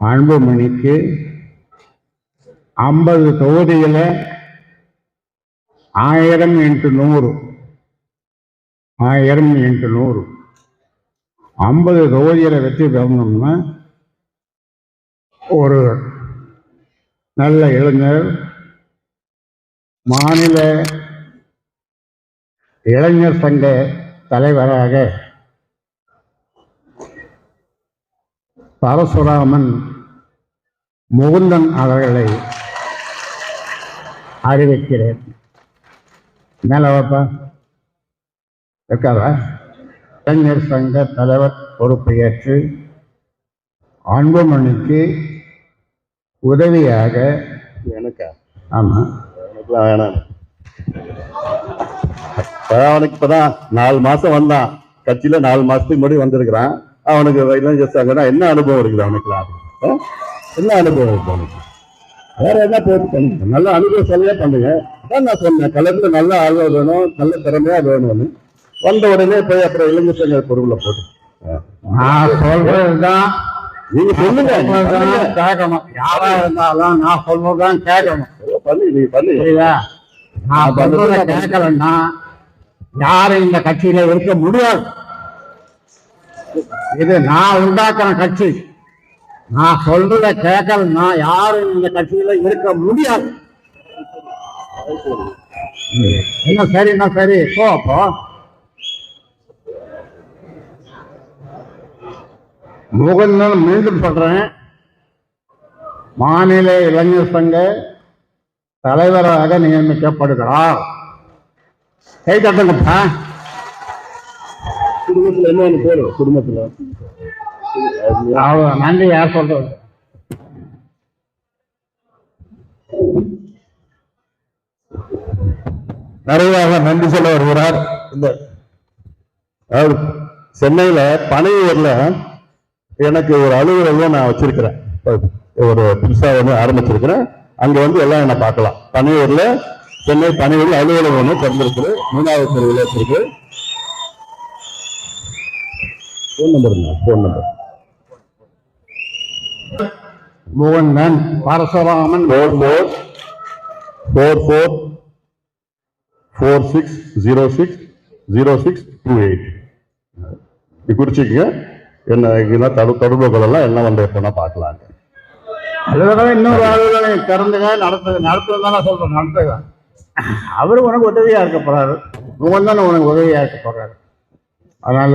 அன்புமணிக்கு ஐம்பது தொகுதியில் ஆயிரம் இன்ட்டு நூறு. ஆயிரம் இன்ட்டு நூறு. ஐம்பது தொகுதியில் வெற்றி பெறணும்னா ஒரு நல்ல இளைஞர் மாநில இளைஞர் சங்க தலைவராக பரசுராமன் முகுந்தன் அவர்களை அறிவிக்கிறேன். மேல வாப்பா. இருக்காதா? இளைஞர் சங்க தலைவர் பொறுப்பை ஏற்று அன்புமணிக்கு உதவியாக எனக்கா? ஆமா. எனக்குலாம் வேணாம். அவனுக்கு இப்பதான் நாலு மாசம் வந்தான். கட்சியில நாலு மாசத்துக்கு முன்னாடி வந்திருக்கிறான். அவனுக்கு இளைஞர் சங்கம்னா என்ன அனுபவம் இருக்குது அவனுக்குலாம்? என்ன அனுபவம் இருக்கு அவனுக்கு? வேற என்ன போட்டு பண்ணுங்க நல்ல அனுபவம் சொல்லியே பண்ணுங்க. அதான் நான் சொன்னேன் கலந்து நல்ல ஆழ்வா வேணும் நல்ல திறமையா வேணும்னு. வந்த உடனே போய் அப்புறம் இளைஞர் சங்க பொருளை போட்டு. நான் சொல்றதுதான். நீங்க சொல்லுங்க கேட்கணும். யாரா இருந்தாலும் நான் சொல்றதுதான் கேட்கணும். பண்ணு நீ பண்ணு. நான் சொல்றத கேட்கலன்னா யாரும் இந்த கட்சியில இருக்க முடியாது. இது நான் உண்டாக்குற கட்சி. நான் சொல்றத கேட்கலன்னா யாரும் இந்த கட்சியில இருக்க முடியாது. என்ன சரின்னா சரி? போ அப்போ முகுந்தன் மீண்டும் சொல்றேன். மாநில இளைஞர் சங்க தலைவராக நியமிக்கப்படுகிறார். கை தட்டுங்கப்பா. குடும்பத்துல என்ன ஒண்ணு போடு குடும்பத்துல. நன்றி யார் சொல்றது? நிறைவாக நன்றி சொல்ல வருகிறார். இந்த அதாவது சென்னையில பனையூர்ல எனக்கு ஒரு அலுவலகம் நான் வச்சிருக்கிறேன். ஒரு புதுசா ஒன்று ஆரம்பிச்சிருக்கிறேன். அங்க வந்து எல்லாம் என்ன பார்க்கலாம். பனையூர்ல சென்னை பனையூர்ல அலுவலகம் ஒன்று திறந்திருக்கு மூணாவது தெருவில் வச்சிருக்கு. Phone number phone number Mukundan Parasuraman. Four four four four four six zero six zero six two eight இது குறிச்சிக்கங்க. என்ன இதெல்லாம் தடு தொடர்புகள் எல்லாம் என்ன வந்து எப்போனா பார்க்கலாங்க. அலுவலகம் இன்னொரு அலுவலகம் திறந்துங்க நடத்து நடத்துன்னு தானே சொல்றேன் நடத்துங்க. அவரு உனக்கு உதவியா இருக்க போறாரு. முகந்தன் உனக்கு உதவியா இருக்க போறாரு. அதனால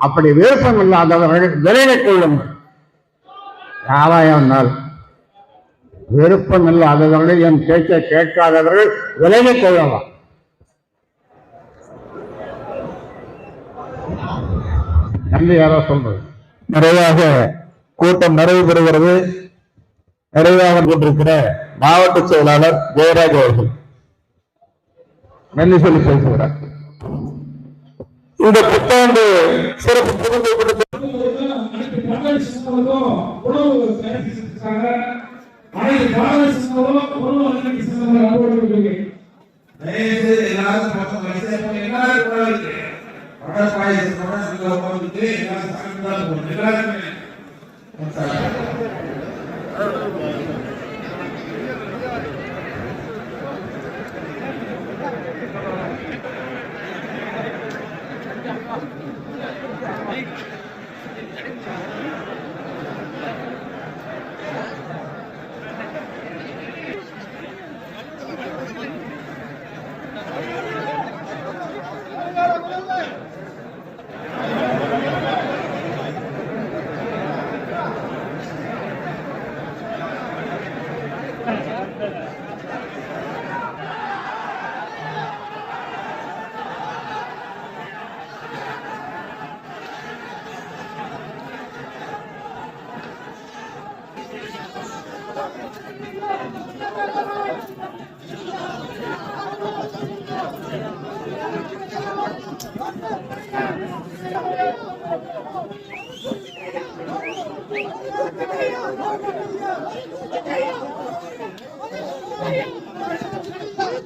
அப்படி விருப்பம் இல்லாதவர்கள் விரைவில் கொள்ளுங்கள் இருந்தால் விருப்பம் இல்லாதவர்கள் என் பேச்சை கேட்காதவர்கள் விரைவில் கொள்ளலாம் நன்றி யாரோ சொல்றது? நிறைவாக கூட்டம் நிறைவு பெறுகிறது நிறைவாக கொண்டிருக்கிற மாவட்ட செயலாளர் ஜெயராஜ் அவர்கள். நன்றி சொல்லி பேசுகிறார். இந்த புத்தாண்டு சிறப்பு புதுமை கூட்டத்தில் அனைத்து Get out!